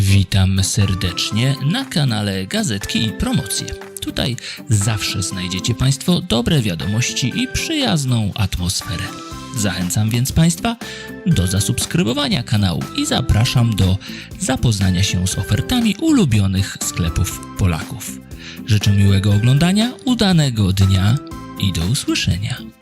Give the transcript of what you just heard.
Witam serdecznie na kanale Gazetki i Promocje. Tutaj zawsze znajdziecie Państwo dobre wiadomości i przyjazną atmosferę. Zachęcam więc Państwa do zasubskrybowania kanału i zapraszam do zapoznania się z ofertami ulubionych sklepów Polaków. Życzę miłego oglądania, udanego dnia i do usłyszenia.